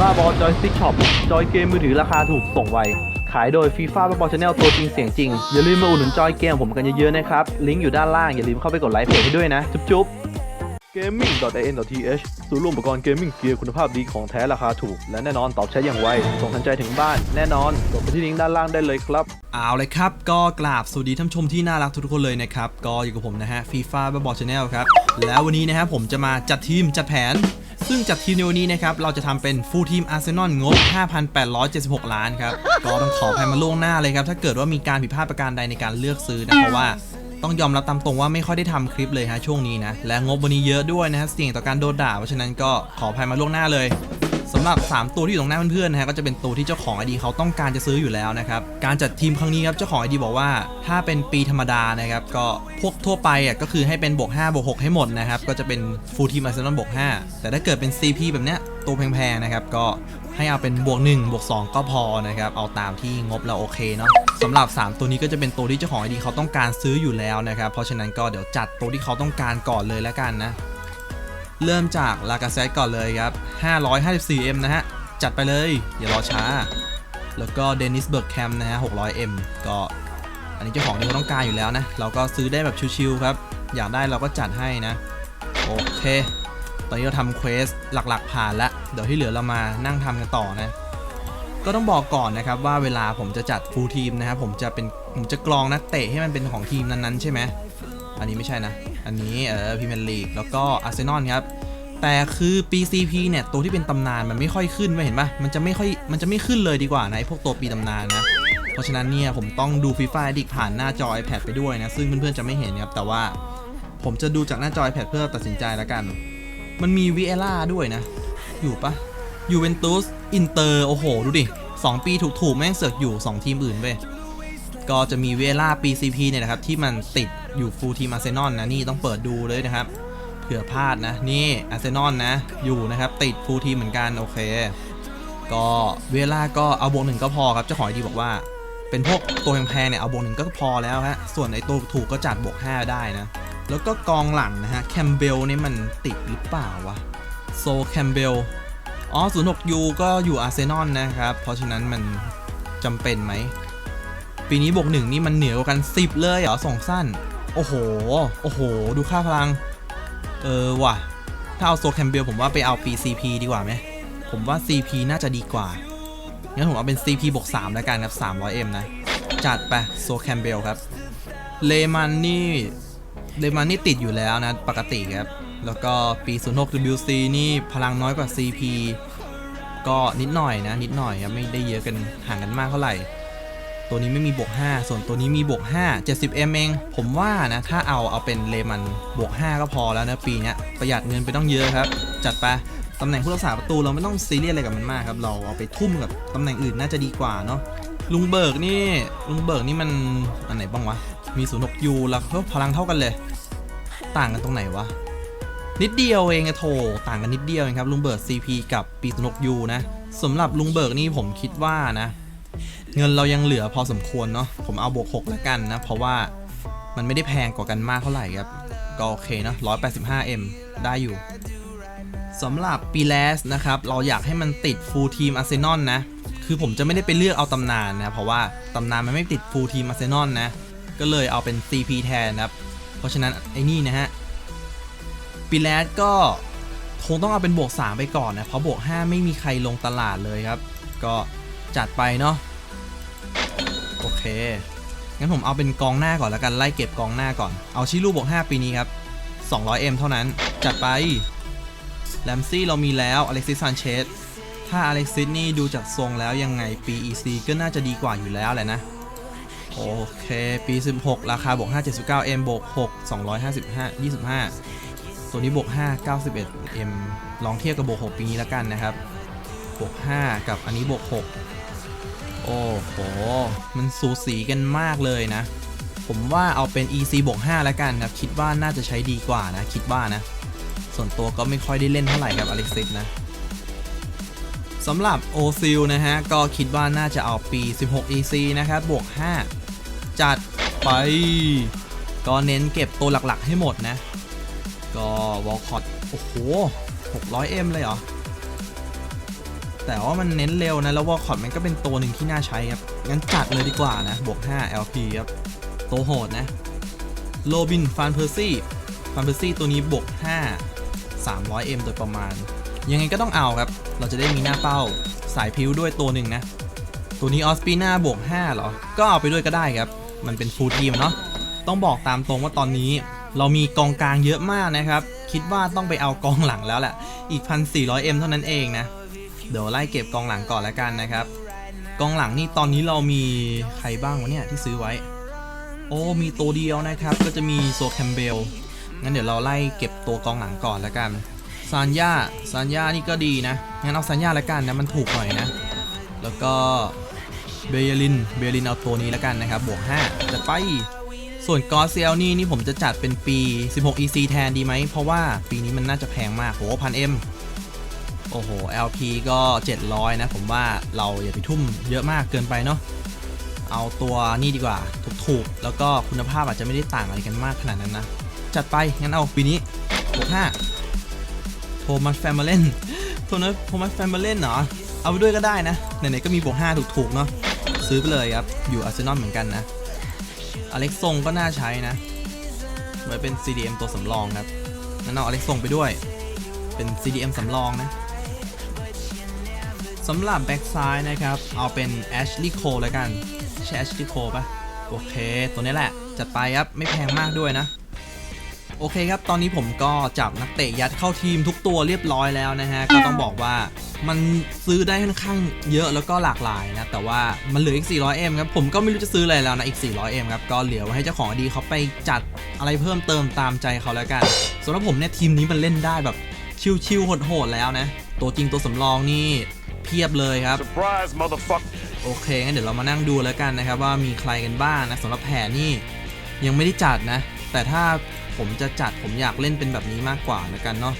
บ้าบอจอยสติ๊กช็อปจอยเกมมือถือราคาถูกส่งไว ขายโดยฟีฟ่าบ้าบอชาแนลตัวจริงเสียงจริง อย่าลืมมาอุดหนุนจอยเกมผมกันเยอะๆนะครับ ลิงก์อยู่ด้านล่าง อย่าลืมเข้าไปกดไลค์เพจให้ด้วยนะ จุ๊บๆ gaming.in.th ศูนย์รวมอุปกรณ์เกมมิ่งเกียร์คุณภาพดีของแท้ราคาถูก และแน่นอนตอบใช้อย่างไว ส่งทันใจถึงบ้านแน่นอนกดไปที่ลิงก์ด้านล่างได้เลยครับ เอาเลยครับ ก็กราบสวัสดีท่านผู้ชมที่น่ารักทุกๆคนเลยนะครับก็อยู่กับผมนะฮะฟีฟ่าบ้าบอชาแนลครับแล้ววันนี้นะฮะผมจะมาจัดทีมจัดแผน ซึ่งจากทีมในวันนี้นะครับ เราจะทำเป็นฟูลทีมอาร์เซนอลงบ 5,876 ล้านครับ ก็ต้องขออภัยมาล่วงหน้าเลยครับ ถ้าเกิดว่ามีการผิดพลาดประการใดในการเลือกซื้อนะ เพราะว่าต้องยอมรับตามตรงว่าไม่ค่อยได้ทำคลิปเลยฮะช่วงนี้นะ และงบวันนี้เยอะด้วยนะฮะเสี่ยงต่อการโดนด่า เพราะฉะนั้นก็ขออภัยมาล่วงหน้าเลย สำหรับ 3 ตัวที่อยู่ตรงหน้าเพื่อนๆนะฮะก็จะเป็นตัวที่เจ้าของไอดีเขาต้องการจะซื้ออยู่แล้วนะครับการจัดทีมครั้งนี้ครับเจ้าของไอดีบอกว่าถ้าเป็นปีธรรมดานะครับก็พวกทั่วไปอะก็คือให้เป็นบวก5บวก6ให้หมดนะครับก็จะเป็นฟูลทีมอาร์เซนอลบวก5แต่ถ้าเกิดเป็น CP แบบเนี้ยตัวแพงๆนะครับก็ให้เอาเป็นบวก1บวก2 ก็พอนะครับ เอาตามที่งบเราโอเคเนาะสำหรับ 3 ตัวนี้ก็จะเป็นตัวที่เจ้าของไอดีเขาต้องการซื้ออยู่แล้วนะครับ เพราะฉะนั้นก็เดี๋ยวจัดตัวที่เขาต้องการก่อนเลยแล้วกันนะ เริ่มจากลากาเซตก่อนเลยครับ 554M นะฮะ จัดไปเลย อย่ารอช้า แล้วก็เดนิสเบิร์กแคมนะฮะ 600M ก็อันนี้เจ้าของที่เขาต้องการอยู่แล้วนะ เราก็ซื้อได้แบบชิวๆครับ อยากได้เราก็จัดให้นะ โอเค ตอนนี้เราทำเควสหลักๆผ่านแล้ว เดี๋ยวที่เหลือเรามานั่งทำกันต่อนะ ก็ต้องบอกก่อนนะครับว่าเวลาผมจะจัดฟูลทีมนะครับผมจะเป็นผมจะกรองนักเตะให้มันเป็นของทีมนั้นๆใช่ไหมอันนี้ไม่ใช่นะ อันนี้เออพรีเมียร์ลีกแล้วก็อาร์เซนอลครับแต่คือ PCP เนี่ยตัวที่เป็นตำนานมันไม่ค่อยขึ้นไม่เห็นปะมันจะไม่ค่อยมันจะไม่ขึ้นเลยดีกว่านะพวกตัวปีตำนานนะเพราะฉะนั้นเนี่ยผมต้องดูฟีฟ่าดิกผ่านหน้าจอ iPad ไปด้วยนะซึ่งเพื่อนๆจะไม่เห็นครับแต่ว่าผมจะดูจากหน้าจอ iPad เพื่อตัดสินใจแล้วกัน มันมีวีเอล่าด้วยนะ อยู่ปะยูเวนตุสอินเตอร์โอ้โห ดูดิ 2 ปีถูกๆ แม่งเสือกอยู่ 2 ทีมอื่นเว้ย ก็จะมีเวล่า PCP เนี่ยนะครับที่มันติดอยู่ฟูลทีมอาร์เซนอลนะนี่ต้องเปิดดูเลยนะครับเผื่อพลาดนะนี่อาร์เซนอลนะอยู่นะครับติดฟูลทีมเหมือนกันโอเค ก็เวล่าก็เอาบวกหนึ่งก็พอครับเจ้าของไอดีบอกว่า เป็นพวกตัวแพงๆเนี่ยเอาบวกหนึ่งก็พอแล้วฮะส่วนไอตัวถูกก็จัดบวก5ได้นะแล้วก็กองหลังนะฮะแคมเบลนี่มันติดหรือเปล่าวะโซแคมเบลอ๋อ 06U ก็อยู่อาร์เซนอลนะครับ เพราะฉะนั้นมันจำเป็นไหม ปีนี้บวกหนึ่งนี่มันเหนือกว่ากัน 10 เลยเหรอส่งสั้น โอ้โห โอ้โห ดูค่าพลัง เออว่ะ ถ้าเอาโซแคมเบลผมว่าไปเอาปี CP ดีกว่าไหม ผมว่า CP น่าจะดีกว่า งั้นผมเอาเป็น CP บวก3แล้วกันครับ 300M นะ จัดไปโซแคมเบลครับ เลมันนี่เลมันนี่ติดอยู่แล้วนะ ปกติครับ แล้วก็ปี 06 WC นี่พลังน้อยกว่า CP ก็นิดหน่อยนะ นิดหน่อยครับไม่ได้เยอะกันห่างกันมากเท่าไหร่ ตัวนี้ไม่มีบวก 5 ส่วนตัวนี้มีบวก 5 70M เอง ผมว่านะ ถ้าเอาเอาเป็นเลมันบวก 5 ก็พอแล้วนะปีนี้ประหยัดเงินไปต้องเยอะครับ จัดไปตำแหน่งผู้รักษาประตูเราไม่ต้องซีเรียสอะไรกับมันมากครับ เราเอาไปทุ่มกับตำแหน่งอื่นน่าจะดีกว่าเนาะลุงเบิร์กนี่ลุงเบิร์กนี่มันอันไหนบ้างวะ มี 06U แล้วก็พลังเท่ากันเลย ต่างกันตรงไหนวะนิดเดียวเองอะโถต่างกันนิดเดียวเองครับลุงเบิร์ก CP กับปีสนกยูนะสำหรับลุงเบิร์กนี่ผมคิดว่านะ เงินเรายังเหลือพอสมควรเนาะผมเอาบวก6แล้วกันนะ เพราะว่ามันไม่ได้แพงกว่ากันมากเท่าไหร่ครับ ก็โอเคเนาะ 185M ได้อยู่สำหรับปีแลสนะครับ เราอยากให้มันติดฟูลทีมอาร์เซนอลนะ คือผมจะไม่ได้ไปเลือกเอาตำนานนะ เพราะว่าตำนานมันไม่ติดฟูลทีมอาร์เซนอลนะ ก็เลยเอาเป็น CP แทนนะครับ เพราะฉะนั้นไอ้นี่นะฮะปีแรดก็คงต้องเอาเป็นบวก 3 ไปก่อนนะ เพราะบวก 5 ไม่มีใครลงตลาดเลยครับ ก็จัดไปเนาะ เค งั้นผมเอาเป็นกองหน้าก่อนแล้วกันไล่เก็บกองหน้าก่อน เอาชิลูบวก 5 ปีนี้ครับ 200M เท่านั้น จัดไป แลมซี่เรามีแล้วอเล็กซิสซานเชส ถ้าอเล็กซิสนี่ดูจากทรงแล้วยังไงปี EC ก็น่าจะดีกว่าอยู่แล้วแหละนะ โอเค ปี 16 ราคาบวก 579M บวก 6 255 25 ตัวนี้บวก 5 91M ลองเทียบกับบวก 6 ปีนี้แล้วกันนะครับบวก 5 กับอันนี้บวก 6 โอ้โห มันสูสีกันมากเลยนะ ผมว่าเอาเป็น EC บวก5แล้วกันครับ คิดว่าน่าจะใช้ดีกว่านะ คิดว่านะ ส่วนตัวก็ไม่ค่อยได้เล่นเท่าไหร่กับอเล็กซิสนะสำหรับโอซิลนะฮะ ก็คิดว่าน่าจะเอาปี 16 EC นะครับ บวก 5 จัดไป ก็เน้นเก็บตัวหลักๆให้หมดนะ ก็วอลคอตโอ้โห 600M เลยเหรอ แต่ว่ามันเน้นเร็วนะ แล้ววอลคอตมันก็เป็นตัวหนึ่งที่น่าใช้ครับ งั้นจัดเลยดีกว่านะ บวก 5 LP ครับ ตัวโหดนะ โรบิน ฟานเพอร์ซี่ ฟานเพอร์ซี่ตัวนี้บวก 5 300M โดยประมาณ ยังไงก็ต้องเอาครับ เราจะได้มีหน้าเป้า สายพิ้วด้วยตัวหนึ่งนะ ตัวนี้ออสปีน่าบวก 5 เหรอ ก็เอาไปด้วยก็ได้ครับ มันเป็นฟูลทีมเนาะ ต้องบอกตามตรงว่าตอนนี้ เรามีกองกลางเยอะมากนะครับ คิดว่าต้องไปเอากองหลังแล้วแหละ อีก 1,400M เท่านั้นเองนะ เดี๋ยวไล่เก็บกองหลังก่อนแล้วกันนะครับ กองหลังนี่ตอนนี้เรามีใครบ้างวะเนี่ยที่ซื้อไว้ โอ้มีตัวเดียวนะครับ ก็จะมีโซแคมเบลงั้นเดี๋ยวเราไล่เก็บตัวกองหลังก่อนแล้วกันซานย่าซานย่านี่ก็ดีนะงั้นเอาซานย่าแล้วกันนะมันถูกหน่อยนะ แล้วก็เบยลินเบยลินเอาตัวนี้แล้วกันนะครับบวก5จะไปส่วนกอเซลนี่นี่ผมจะจัดเป็นปี 16 EC แทนดีไหม เพราะว่าปีนี้มันน่าจะแพงมาก โหพันเอ็มโอ้โห LP ก็ 700 นะ ผมว่าเราอย่าไปทุ่มเยอะมากเกินไปเนาะเอาตัวนี่ดีกว่าถูกๆแล้วก็คุณภาพอาจจะไม่ได้ต่างอะไรกันมากขนาดนั้นนะ จัดไป งั้นเอาปีนี้บวก5โทมัสแฟมเบเลนโทมัสโทมัสแฟมเบเลนเหรอ เอาไปด้วยก็ได้นะ ไหนๆก็มีบวก5ถูกๆ เนาะซื้อไปเลยครับ อยู่อาร์เซนอลเหมือนกันนะ อเล็กซงก็น่าใช้นะไว้เป็น CDM ตัวสำรองครับงั้นเอาอเล็กซงไปด้วย เป็น CDM สำรองนะ สำหรับแบ็กซ้ายนะครับ เอาเป็น Ashley Cole แล้วกัน ใช่ Ashley Cole ปะโอเค ตัวนี้แหละ จัดไปครับ ไม่แพงมากด้วยนะ โอเคครับ ตอนนี้ผมก็จับนักเตะยัดเข้าทีมทุกตัวเรียบร้อยแล้วนะฮะ ก็ต้องบอกว่ามันซื้อได้ค่อนข้างเยอะแล้วก็หลากหลายนะ แต่ว่ามันเหลืออีก 400M ครับ ผมก็ไม่รู้จะซื้ออะไรแล้วนะ อีก 400M ครับ ก็เหลือไว้ให้เจ้าของดีเขาไปจัดอะไรเพิ่มเติมตามใจเขาแล้วกันสำหรับผมเนี่ยทีมนี้มันเล่นได้แบบชิวๆโหดๆแล้วนะ ตัวจริงตัวสำรองนี่ เพียบเลยครับ Surprise, motherfucker. โอเคงั้นเดี๋ยวเรามานั่งดูแล้วกันนะครับ ว่ามีใครกันบ้างนะสำหรับแผนนี่ยังไม่ได้จัดนะ แต่ถ้าผมจะจัดผมอยากเล่นเป็นแบบนี้มากกว่าแล้วกันเนาะ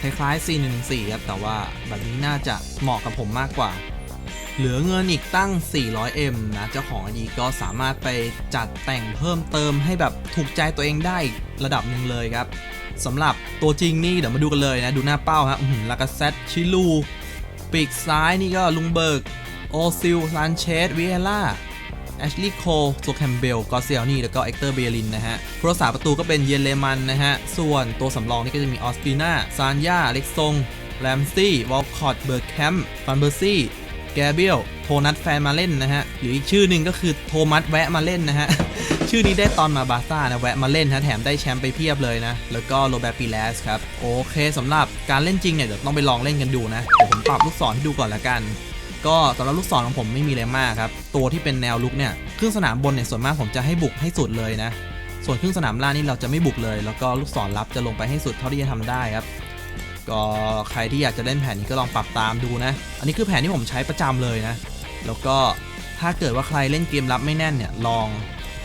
คล้ายๆ C14 ครับแต่ว่าแบบนี้น่าจะเหมาะกับผมมากกว่า เหลือเงินอีกตั้ง 400M นะเจ้าของดีก็สามารถไปจัดแต่งเพิ่มเติมให้แบบถูกใจตัวเองได้ระดับหนึ่งเลยครับสำหรับตัวจริงนี่เดี๋ยวมาดูกันเลยนะ ดูหน้าเป้าฮะลากาเซตชิลู ปีกซ้ายนี่ก็ลุงเบิร์ก โอซิลซานเชสวิเอล่าแอชลีย์โคลโซแคมเบลกอเซียลนี่แล้วก็เอ็กเตอร์เบลินนะฮะผู้รักษาประตูก็เป็นเยเลมันนะฮะ ส่วนตัวสำรองนี่ก็จะมีออสปีนาซานยาเล็กซงแรมซี่วอลคอตเบิร์กแคมป์ฟันเบอร์ซี่แกเบียลโทนัทแฟนมาเล่นนะฮะหรืออีกชื่อหนึ่งก็คือโทมัสแวะมาเล่นนะฮะ ชื่อนี้ได้ตอนมาบาร์ซ่านะแวะมาเล่นฮะแถมได้แชมป์ไปเพียบเลยนะ แล้วก็โรเบร์ตปีแลสครับ โอเคสำหรับการเล่นจริงเนี่ยเดี๋ยวต้องไปลองเล่นกันดูนะเดี๋ยวผมปรับลูกศรให้ดูก่อนละกัน ก็สำหรับลูกศรของผมไม่มีอะไรมากครับ ตัวที่เป็นแนวลุกเนี่ยครึ่งสนามบนเนี่ยส่วนมากผมจะให้บุกให้สุดเลยนะ ส่วนครึ่งสนามล่างนี่เราจะไม่บุกเลย แล้วก็ลูกศรลับจะลงไปให้สุดเท่าที่จะทำได้ครับก็ใครที่อยากจะเล่นแผนนี้ก็ลองปรับตามดูนะ อันนี้คือแผนที่ผมใช้ประจำเลยนะ แล้วก็ถ้าเกิดว่าใครเล่นเกมรับไม่แน่นเนี่ยลอง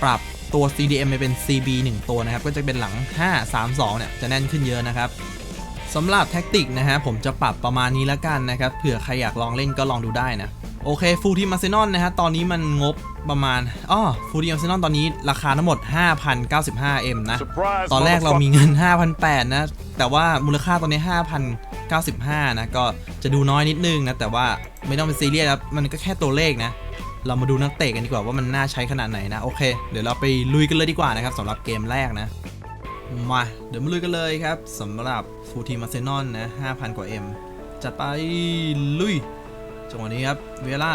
ปรับ ตัว CDM ไปเป็น CB 1 ตัวนะครับ ก็จะเป็นหลัง 5 3 2 เนี่ย จะแน่นขึ้นเยอะนะครับสำหรับแท็กติกนะฮะผมจะปรับประมาณนี้แล้วกันนะครับ เผื่อใครอยากลองเล่นก็ลองดูได้นะ โอเคฟูลทีมอาร์เซนอลนะฮะตอนนี้มันงบประมาณอ้อฟูลทีมอาร์เซนอลตอนนี้ราคาทั้งหมด 5,095M นะ Surprise, ตอนแรกเรา motherfucker. มีเงิน5,800นะ แต่ว่ามูลค่าตอนนี้ 5,095 นะ ก็จะดูน้อยนิดนึงนะ แต่ว่าไม่ต้องเป็นซีเรียสครับมันก็แค่ตัวเลขนะ เรามาดูนักเตะกันดีกว่าว่ามันน่าใช้ขนาดไหนนะโอเค เดี๋ยวเราไปลุยกันเลยดีกว่านะครับสำหรับเกมแรกนะมาเดี๋ยวมาลุยกันเลยครับสำหรับฟูทีมาเซนอนนะ5,000 กว่า M จัดไปลุยจังหวะนี้ครับเวล่า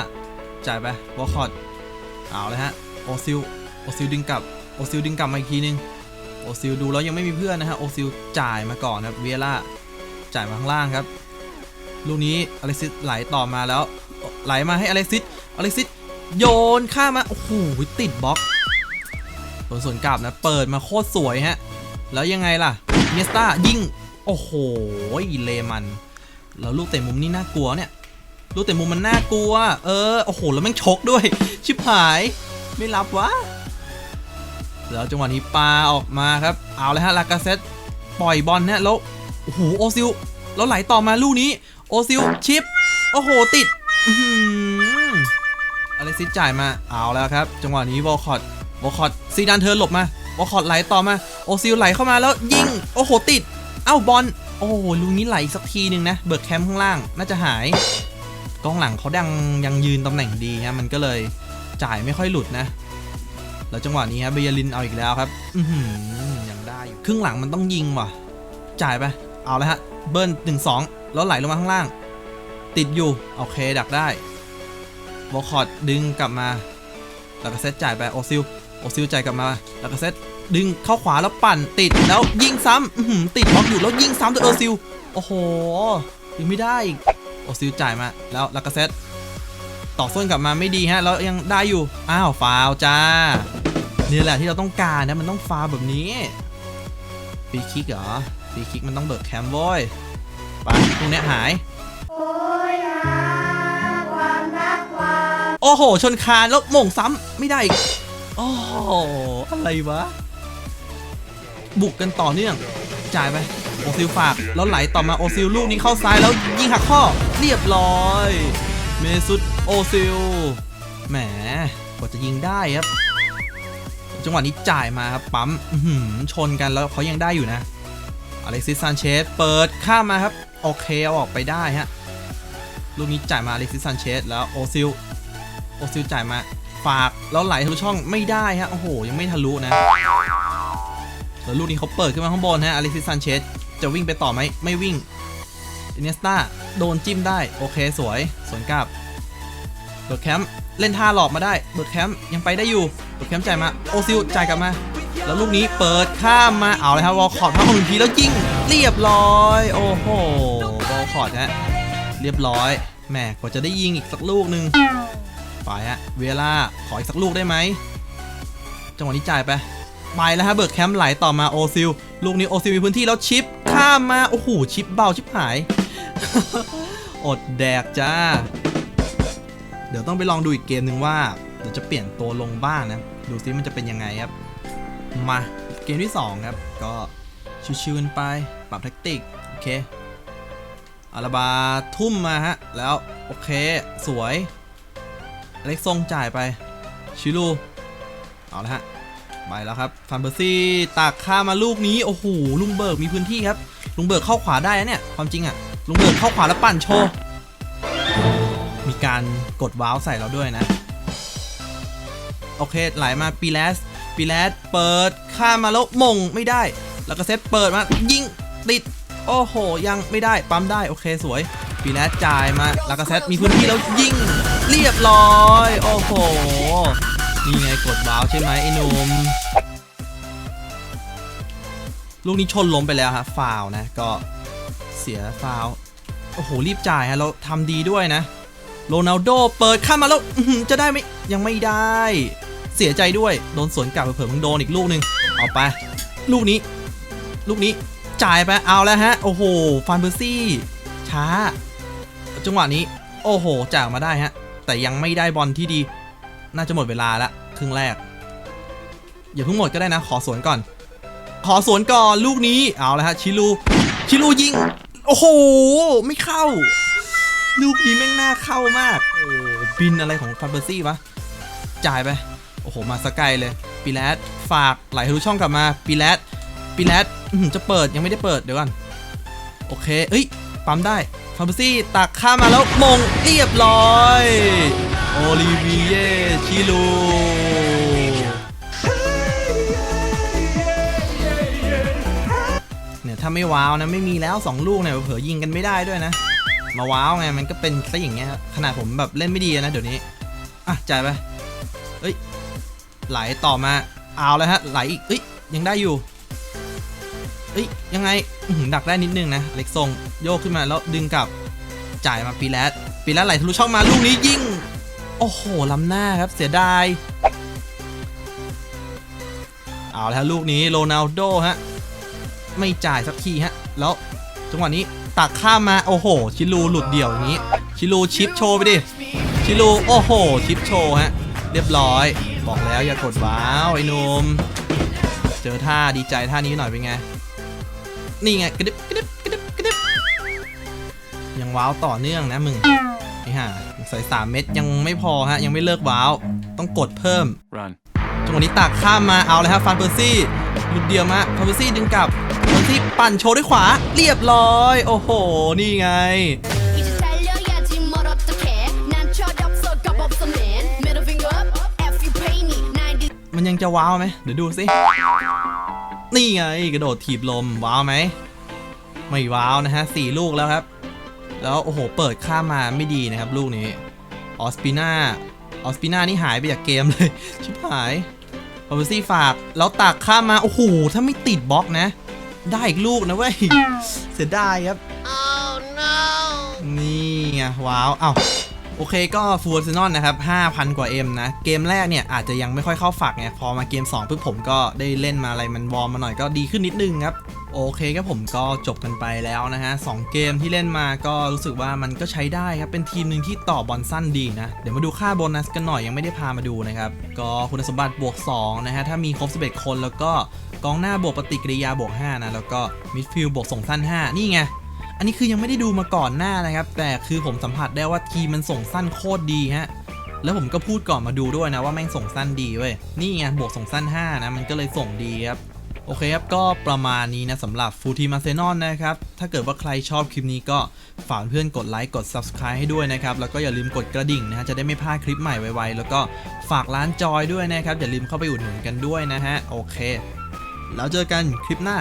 จ่ายไปวอลคอตเอาเลยฮะโอซิลโอซิลดึงกลับโอซิลดึงกลับมาอีกทีนึงโอซิลดูแล้วยังไม่มีเพื่อนนะฮะโอซิลจ่ายมาก่อนครับเวล่าจ่ายมาข้างล่างครับลูกนี้อเล็กซิสไหลต่อมาแล้วไหลมาให้อเล็กซิสอเล็กซิส โยนข้ามมา โอ้โห ติดบล็อกผลส่วนกลับนะ เปิดมาโคตรสวยฮะ แล้วยังไงล่ะเนสตายิง โอ้โห เลมัน แล้วลูกเตะมุมนี่น่ากลัวเนี่ย ลูกเตะมุมมันน่ากลัว เออ โอ้โห แล้วแม่งชกด้วย ชิบหาย ไม่รับวะ แล้วจังหวะนี้ปาออกมาครับ เอาเลยฮะ ลากาเซตปล่อยบอลนะแล้ว โอ้โห โอซิล แล้วไหลต่อมาลูกนี้ โอซิล ชิป โอ้โห ติด อเล็กซิสจ่ายมาเอาแล้วครับ จังหวะนี้วอลคอตวอลคอตซีดานเทิร์นหลบมาวอลคอตไหลต่อมาโอซิลไหลเข้ามาแล้วยิงโอ้โหติด เอ้าบอลโอ้โหลูกนี้ไหลสักทีหนึ่งนะเบิร์กแคมป์ข้างล่างน่าจะหายกองหลังเขาดังยังยืนตำแหน่งดีฮะมันก็เลยจ่ายไม่ค่อยหลุดนะ แล้วจังหวะนี้ครับเบยาลินเอาอีกแล้วครับ อืยังได้อยู่ครึ่งหลังมันต้องยิงว่ะ จ่ายไปเอาเลยฮะเบิ้ลหนึ่งสองแล้วไหลลงมาข้างล่าง ติดอยู่โอเคดักได้ วอลคอร์ดดึงกลับมา แล้วก็เซตจ่ายไปโอซิลโอซิลจ่ายกลับมา แล้วก็เซตดึงเข้าขวาแล้วปั่นติดแล้วยิงซ้ำติดบล็อกอยู่แล้วยิงซ้ำด้วยโอซิลโอ้โหยิงไม่ได้อีกโอซิลจ่ายมาแล้วแล้วก็เซตต่อส้นกลับมาไม่ดีฮะแล้วยังได้อยู่อ้าวฟาวจ้านี่แหละที่เราต้องการนะมันต้องฟาวแบบนี้ฟรีคิกเหรอฟรีคิกมันต้องเบิกแคมป์โว้ยไปตรงเนี้ยหายโอ้ โอ้โห ชนคานแล้วหม่งซ้ำไม่ได้อีกโอ้โหอะไรวะ บุกกันต่อเนื่องจ่ายไปโอซิลฝากแล้วไหลต่อมาโอซิลลูกนี้เข้าซ้ายแล้วยิงหักข้อเรียบร้อย เมซุตโอซิลแหมกว่าจะยิงได้ครับ จังหวะนี้จ่ายมาครับปั๊มหือชนกันแล้วเขายังได้อยู่นะอเล็กซิสซานเชสเปิดข้ามมาครับ โอเคเอาออกไปได้ฮะลูกนี้จ่ายมาอเล็กซิสซานเชสแล้วโอซิล อซิลจ่ายมาฝากแล้วไหลทะลุช่องไม่ได้ฮะโอ้โห ยังไม่ทะลุนะแล้วลูกนี้เขาเปิดขึ้นมาข้างบนฮะอล็กซิสซานเชสจะวิ่งไปต่อไหมไม่วิ่งอินเนสตาโดนจิ้มได้ โอเคสวยสวนกลับโดดแคมป์เล่นท่าหลอกมาได้โดดแคมป์ยังไปได้อยู่โดดแคมป์จ่ายมาโอซิลจ่ายกลับมา แล้วลูกนี้เปิดข้ามมาเอาเลยครับวอลคอร์ดมาหนึ่งทีแล้วยิงเรียบร้อย โอ้โหวอลคอร์ดฮะเรียบร้อยแหมกว่าจะได้ยิงอีกสักลูกหนึ่ง ไปฮะเวลาขออีกสักลูกได้ไหมจังหวะนี้จ่ายไปไปแล้วฮะเบิร์กแคมป์ไหลต่อมาโอซิลลูกนี้โอซิลมีพื้นที่แล้วชิปข้ามมาโอ้โหชิปเบาชิปหาย อดแดกจ้า เดี๋ยวต้องไปลองดูอีกเกมหนึ่งว่าเดี๋ยวจะเปลี่ยนตัวลงบ้างนะ ดูซิมันจะเป็นยังไงครับ มาเกมที่ 2 ครับ ก็ชิวๆกันไปปรับแท็กติก โอเคอาราบาทุ่มมาฮะ แล้ว โอเค สวย เล็กซงจ่ายไป ชิลู เอาละฮะ ไปแล้วครับ ฟันเบอร์ซี่ตักข้ามาลูกนี้ โอ้โห ลุงเบิร์กมีพื้นที่ครับ ลุงเบิร์กเข้าขวาได้นะเนี่ย ความจริงอะลุงเบิร์กเข้าขวาแล้วปั่นโชว์ มีการกดว้าวใส่เราด้วยนะ โอเค ไหลมาปีแลสปีแลสเปิดข้ามมาแล้วมงไม่ได้ แล้วก็เซตเปิดมายิงติด โอ้โห ยังไม่ได้ ปั๊มได้ โอเค สวยปีแลสจ่ายมา แล้วก็เซตมีพื้นที่แล้วยิง เรียบร้อย โอ้โห นี่ไงกดว้าวใช่ไหมไอ้หนุ่มลูกนี้ชนล้มไปแล้วฮะฟาวนะ ก็เสียฟาวโอ้โห รีบจ่ายฮะ เราทำดีด้วยนะ โรนัลโดเปิดข้ามมาแล้วจะได้ไหมยังไม่ได้ เสียใจด้วย โดนสวนกลับเผื่อมึงโดนอีกลูกหนึ่งเอาไป ลูกนี้ ลูกนี้จ่ายไป เอาแล้วฮะ โอ้โหฟันเบอร์ซี่ ช้า จังหวะนี้ โอ้โหจ่ายมาได้ฮะ แต่ยังไม่ได้บอลที่ดี น่าจะหมดเวลาละครึ่งแรก อย่าเพิ่งหมดก็ได้นะ ขอสวนก่อน ขอสวนก่อนลูกนี้เอาละฮะชิลูชิลูยิง โอ้โห ไม่เข้า ลูกนี้แม่งน่าเข้ามากบินอะไรของฟาเบอร์ซี่วะจ่ายไป โอ้โห มาสกายเลยปีแรดฝากไหลทะลุช่องกลับมาปีแรดปีแรดจะเปิดยังไม่ได้เปิดเดี๋ยวก่อนโอเค เอ้ย ปั๊มได้ อร์ซี่ตักข้ามมาแล้วมงเรียบร้อย โอลิเวียชิลูเนี่ยถ้าไม่ว้าวนะไม่มีแล้ว 2 ลูกเนี่ยเผลอยิงกันไม่ได้ด้วยนะ มาว้าวไงมันก็เป็นซะอย่างเงี้ยขนาดผมแบบเล่นไม่ดีนะเดี๋ยวนี้ อะจ่ายไปเอ้ยไหลต่อมาเอาเลยฮะไหลอีกเอ้ยยังได้อยู่เอ้ยยังไงดักได้นิดนึงนะเล็กทรง โยกขึ้นมาแล้วดึงกลับจ่ายมาปีแรดปีแรดไหลทะลุช่องมาลูกนี้ยิงโอ้โหล้ำหน้าครับเสียดายเอาแล้วลูกนี้โรนัลโดฮะไม่จ่ายสักทีฮะแล้วจังหวะนี้ตักข้ามมาโอ้โห ชิลูหลุดเดี่ยวอย่างนี้ ชิลูชิปโชว์ไปดิชิลูโอ้โห ชิปโชว์ฮะเรียบร้อย บอกแล้วอย่ากดว้าวไอ้หนุ่มเจอท่าดีใจท่านี้หน่อยเป็นไง นี่ไงกระดิบ ว้าวต่อเนื่องนะมึงนี่ฮะใส่สามเม็ดยังไม่พอฮะยังไม่เลิกว้าว ต้องกดเพิ่ม Run จังหวะนี้ตักข้ามมาเอาเลยฮะฟานเพอร์ซี่หลุดเดียวมาฟานเพอร์ซี่ดึงกลับฟานเพอร์ซี่ปั่นโชว์ด้วยขวา เรียบร้อย โอ้โห นี่ไงมันยังจะว้าวไหมเดี๋ยวดูสิ นี่ไง กระโดดถีบลมว้าวไหม ไม่ว้าวนะฮะสี่ลูกแล้วครับ แล้วโอ้โหเปิดข้ามมาไม่ดีนะครับลูกนี้ออสปิน่าออสปิน่านี่หายไปจากเกมเลย ชิบหายพอเบซี่ฝากแล้วตักข้ามมา โอ้โห ถ้าไม่ติดบล็อกนะ ได้อีกลูกนะเว้ย เสียดายครับนี่ไงว้าว เอ้า โอเคก็ฟูลซีนอนนะครับ 5,000 กว่า M นะ เกมแรกเนี่ยอาจจะยังไม่ค่อยเข้าฝักไงพอมาเกม2ปุ๊บผมก็ได้เล่นมาอะไรมันวอร์มมาหน่อยก็ดีขึ้นนิดนึงครับ โอเคครับผมก็จบกันไปแล้วนะฮะสองเกมที่เล่นมาก็รู้สึกว่ามันก็ใช้ได้ครับ เป็นทีมหนึ่งที่ต่อบอลสั้นดีนะ เดี๋ยวมาดูค่าโบนัสกันหน่อยยังไม่ได้พามาดูนะครับ ก็คุณสมบัติบวก2นะฮะถ้ามีครบ 11 คนแล้วก็กองหน้าบวกปฏิกิริยาบวก5นะแล้วก็มิดฟิลด์บวกส่งสั้น 5 นี่ไง อันนี้คือยังไม่ได้ดูมาก่อนหน้านะครับ แต่คือผมสัมผัสได้ว่าทีมมันส่งสั้นโคตรดีฮะแล้วผมก็พูดก่อนมาดูด้วยนะว่าแม่งส่งสั้นดีเว้ยนี่ไงบวกส่งสั้น 5 นะ มันก็เลยส่งดีครับโอเคครับ ก็ประมาณนี้นะสำหรับฟูทีมาเซนอนนะครับ ถ้าเกิดว่าใครชอบคลิปนี้ก็ฝากเพื่อนกดไลค์กด Subscribe ให้ด้วยนะครับ แล้วก็อย่าลืมกดกระดิ่งนะฮะจะได้ไม่พลาดคลิปใหม่ไวๆ แล้วก็ฝากร้านจอยด้วยนะครับ อย่าลืมเข้าไปอุดหนุนกันด้วยนะฮะ โอเค แล้วเจอกันคลิปหน้า